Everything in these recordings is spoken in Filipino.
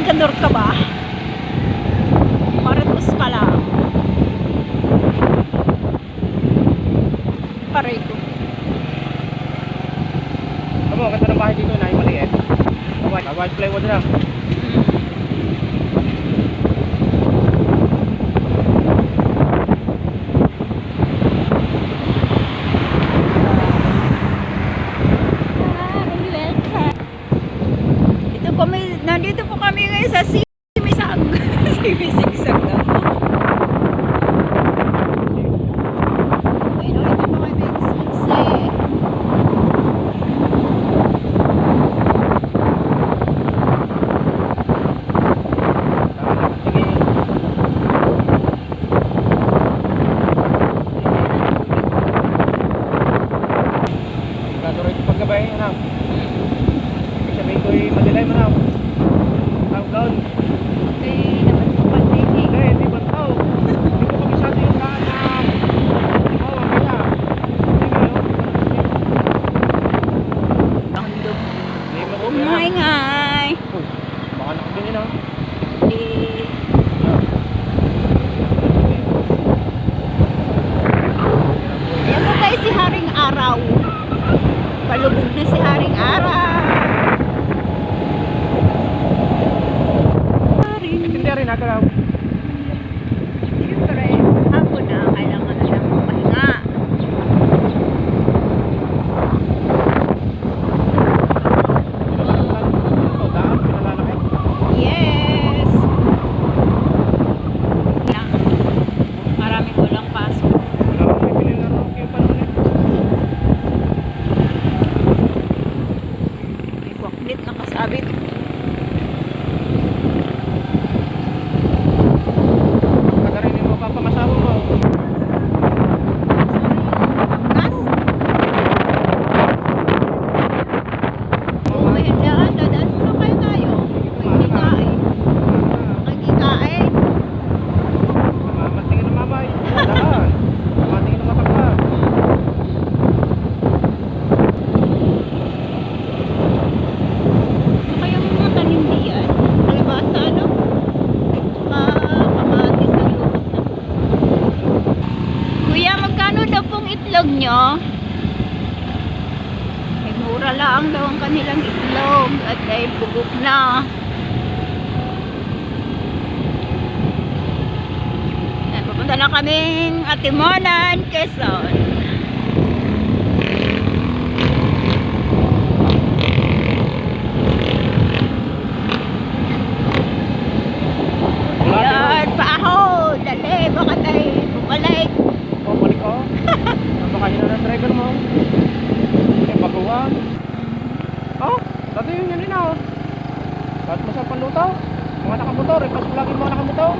Tigador ka ba? Maritos ka lang. Paray ko. Ano, ganda ng bahay dito na yung maliit. White plywood lang. Dito kami, nandito po kami ngayon sa Simisag. Simisag daw. Ayun, ito po kami sa Sisi. Sige. Sigurado rin pagkabay, ano? Ibig sabihin ko'y madilim, ano? Tawag doon. Eh, naman po pati. Hindi, hindi ba ito? Hindi ko kabisado yung daan na... Oo, ang kaya. Hindi mo Oh my ngay. Uy, baka nakabinin, ah. Eh, Ayan po tayo si Haring Araw. Palubog na si Haring Araw. Haring. Hindi rin, itlog nyo? Ay, mura lang daw ang kanilang itlog at dahil bugok na. Ayan, pupunta na kaming Atimonan, Quezon. Yan, paho! Dali, baka tayo bumalik. O, balik ko. Napakain na ng driver mo. Eh, baguhan. Oh, dati yun yun din ako. Kahit masarap ang luto. Mga nakamotor, eh, pasok lagi mga nakamotor.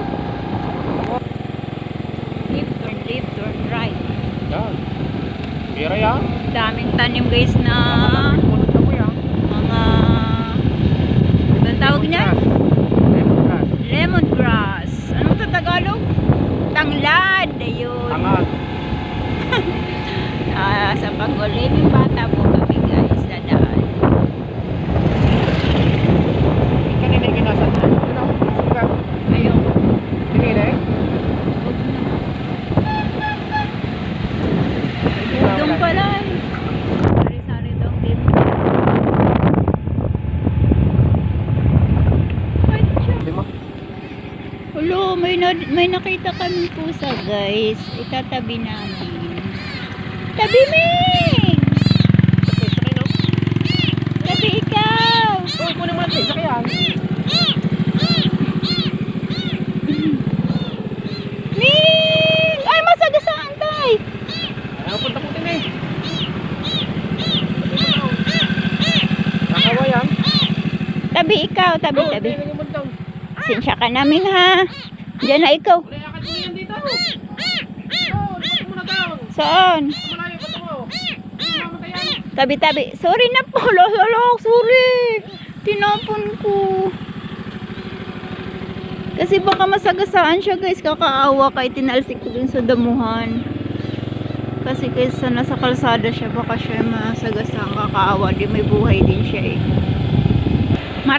Left turn, left turn, right. Yan. Bira yan. Daming tanim guys na mo mga... Anong tawag niya? Lemongrass. Lemongrass. Anong to Tagalog? Tanglad. Ayun. Tangat. Ah, sa pag-uliming bata po kami guys sa daan. Kanina yung kinasan. Yun ako. Sige ka. Ayun. Tingin eh. Doon pala eh. Sari-sari daw ang dim. Lima. May, na, may nakita kami pusa guys. Itatabi namin. Tabi me! Tabi ikaw! Oh, kunin mo natin. Sakyan. Ming! Ay, masagasaan tay! Ano punta po din eh. Nakawa yan. Tabi ikaw, tabi, Oh, tabi. Sinsya ka namin ha. Diyan na ikaw. Oh. Saan? Malayo pa to. Mamatay yan. Tabi, tabi. Sorry na po. Losolok, sorry. Tinapon ko. Kasi baka masagasaan siya guys. Kakaawa kay tinalsik ko dun sa damuhan. Kasi kaysa nasa kalsada siya, baka siya masagasaan kakaawa. Di may buhay din siya eh.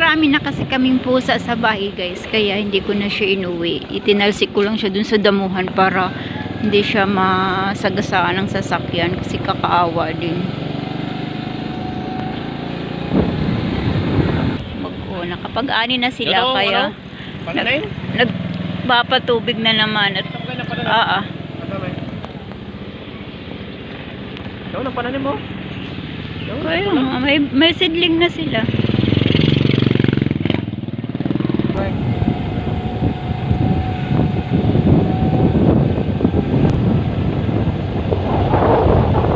Mara marami na kasi kaming pusa sa bahay guys. Kaya hindi ko na siya inuwi. Itinalsik ko lang siya dun sa damuhan para hindi siya masagasaan ng sasakyan kasi kakaawa din. Mag nakapag-ani na sila Ito, kaya ano? Pananay? nagpapatubig na naman at ah ah. Ikaw ng pananim mo? Ayun, may, may seedling na sila. Okay.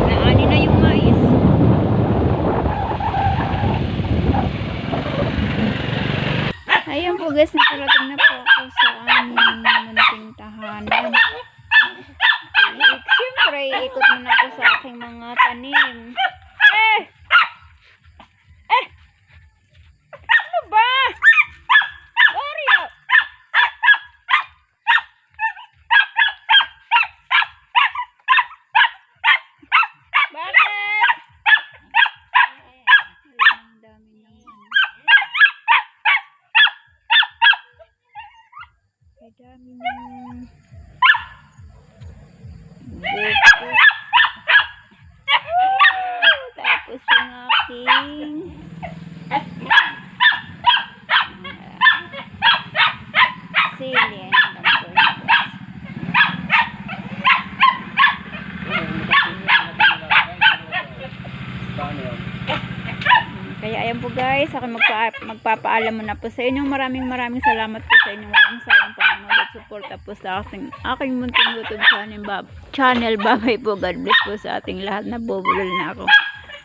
Naani na yung mais. Ayan po guys, nakarating na po ako sa aming munting tahanan. Eh, Siyempre, ikot muna ako sa aking mga tanim. Eh! Eh! Ano ba? Oreo! Bakit? Ang dami ano. Ang dami ng buko. Tapos yung aking sili. Ang dami ko yun. Paano yun? Ayan po guys, ako magpa magpapaalam muna po sa inyo. Maraming maraming salamat po sa inyong walang sayang panonood at suporta po sa aking, aking munting YouTube channel. Bab channel. Bye po. God bless po sa ating lahat. Nabubulol na ako.